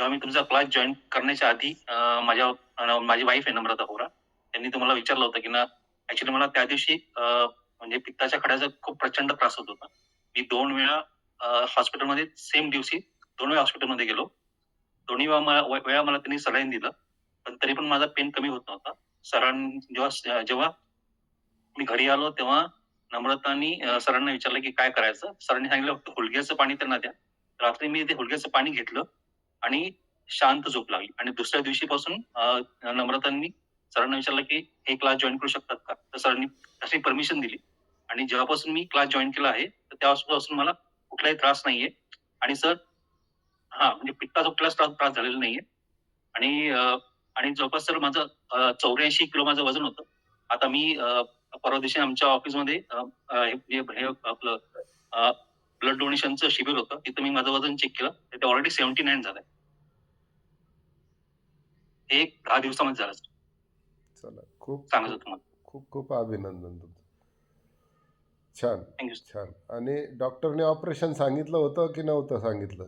जेव्हा मी तुमचा class join करण्याच्या आधी माझ्या माझी वाईफ आहे नम्रता होरा त्यांनी तुम्हाला विचारलं होतं की ना ऍक्च्युली मला त्या दिवशी म्हणजे पित्ताच्या खड्याचा खूप प्रचंड त्रास होत होता. मी दोन वेळा हॉस्पिटलमध्ये सेम दिवशी दोन वेळा हॉस्पिटलमध्ये गेलो. दोन्ही वेळा मला वेळा मला त्यांनी सलाईन दिलं पण तरी पण माझा पेन कमी होत नव्हता. सरां जेव्हा जेव्हा मी घरी आलो तेव्हा नम्रतानी सरांना विचारलं की काय करायचं? सरांनी सांगितलं फक्त हुलग्याचं पाणी त्यांना द्या. रात्री मी ते हुलग्याचं पाणी घेतलं. आणि शांत झोप लागली. आणि दुसऱ्या दिवशीपासून नम्रतांनी सरांना विचारलं की हे क्लास जॉईन करू शकतात का? तर सरांनी तशी परमिशन दिली. आणि जेव्हापासून मी क्लास जॉईन केला आहे तर तेव्हापासून मला कुठलाही त्रास नाहीये. आणि सर हा म्हणजे पित्ताचा कुठलाच त्रास त्रास झालेला नाहीये. आणि आणि जवळपास सर माझं चौऱ्याऐंशी किलो माझं वजन होतं. आता मी परवा दिवशी आमच्या ऑफिसमध्ये हे आपलं ब्लड डोनेशनचं शिबिर होतं. तिथं मी माझं वजन चेक केलं. तर ते ऑलरेडी सेव्हन्टी नाईन झालंय. एक दहा दिवसामध्ये झालं. चला खूप सांगायचं तुम्हाला. खूप खूप अभिनंदन तुमचं. छान छान. आणि डॉक्टरने ऑपरेशन सांगितलं होतं की नव्हतं सांगितलं?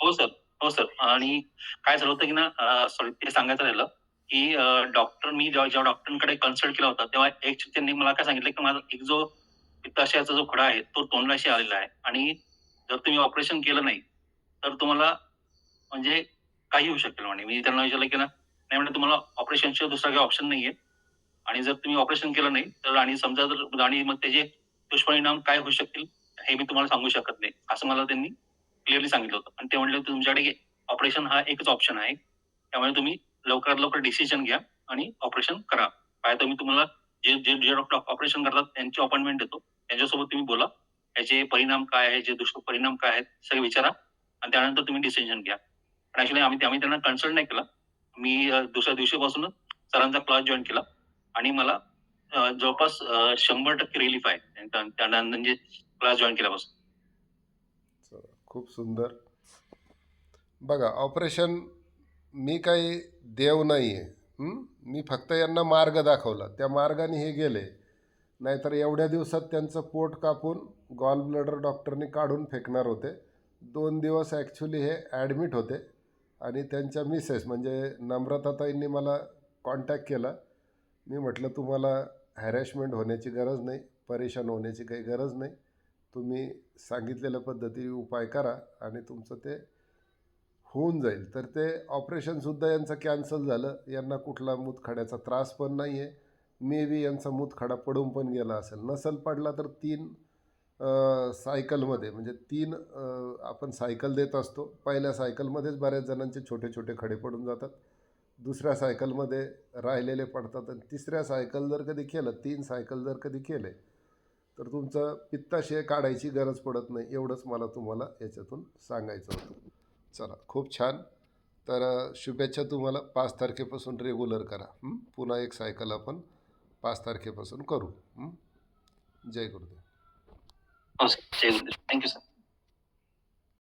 हो सर हो सर. आणि काय झालं होतं की ना सॉरी ते सांगायचं राहिलं की डॉक्टर मी जेव्हा जेव्हा डॉक्टरांकडे कन्सल्ट केला होता तेव्हा एक त्यांनी मला काय सांगितलं की माझा एक जो पित्ताशयाचा जो खडा आहे तो तोंडलाशी आलेला आहे. आणि जर तुम्ही ऑपरेशन केलं नाही तर तुम्हाला म्हणजे काही होऊ शकेल म्हणे. मी त्यांना विचारलं की ना नाही म्हणजे तुम्हाला ऑपरेशनशिवाय दुसरा काही ऑप्शन नाहीये. आणि जर तुम्ही ऑपरेशन केलं नाही तर आणि समजा जर आणि मग त्याचे दुष्परिणाम काय होऊ शकतील हे मी तुम्हाला सांगू शकत नाही. असं मला त्यांनी क्लिअरली सांगितलं होतं. आणि ते म्हणले होते तुमच्याकडे ऑपरेशन हा एकच ऑप्शन आहे. त्यामुळे तुम्ही लवकरात लवकर डिसिजन घ्या आणि ऑपरेशन करा. काय तर मी तुम्हाला जे जे जे डॉक्टर ऑपरेशन करतात त्यांची अपॉइंटमेंट देतो. त्यांच्यासोबत तुम्ही बोला. याचे परिणाम काय आहे जे दुष्परिणाम काय आहेत सगळे विचारा. आणि त्यानंतर तुम्ही डिसिजन घ्या. पण ऍक्च्युली आम्ही आम्ही त्यांना कन्सल्ट नाही केला. मी दुसऱ्या दिवशीपासूनच सरांचा क्लास जॉईन केला. आणि मला जवळपास शंभर टक्के रिलीफ आहे. त्यांना म्हणजे क्लास जॉईन केल्यापासून. खूप सुंदर. बघा ऑपरेशन मी काही देव नाही आहे मी फक्त यांना मार्ग दाखवला. त्या मार्गाने हे गेले. नाहीतर एवढ्या दिवसात त्यांचं पोट कापून गॉल ब्लडर डॉक्टरनी काढून फेकणार होते. दोन दिवस ॲक्च्युली हे ॲडमिट होते. आणि त्यांच्या मिसेस म्हणजे नम्रताताईंनी मला कॉन्टॅक्ट केला. मी म्हटलं तुम्हाला हॅरॅशमेंट होण्याची गरज नाही परेशान होण्याची काही गरज नाही. तुम्ही सांगितलेल्या पद्धती उपाय करा आणि तुमचं ते होऊन जाईल. तर ते ऑपरेशनसुद्धा यांचं कॅन्सल झालं. यांना कुठला मूतखड्याचा त्रास पण नाही आहे मे बी यांचा मूतखडा पडून पण गेला असेल. नसल पडला तर तीन सायकलमध्ये म्हणजे तीन आपण सायकल देत असतो. पहिल्या सायकलमध्येच बऱ्याच जणांचे छोटे छोटे खडे पडून जातात. दुसऱ्या सायकलमध्ये राहिलेले पडतात आणि तिसऱ्या सायकल जर कधी केलं तीन सायकल जर कधी केले तर तुमचं पित्ताशय काढायची गरज पडत नाही एवढंच मला तुम्हाला याच्यातून सांगायचं होतं. चला खूप छान. तर शुभेच्छा तुम्हाला. पाच तारखेपासून रेग्युलर करा. पुन्हा एक सायकल आपण पाच तारखेपासून करू. जय गुरुदेव. हो सर जय गुरुदेव थँक्यू सर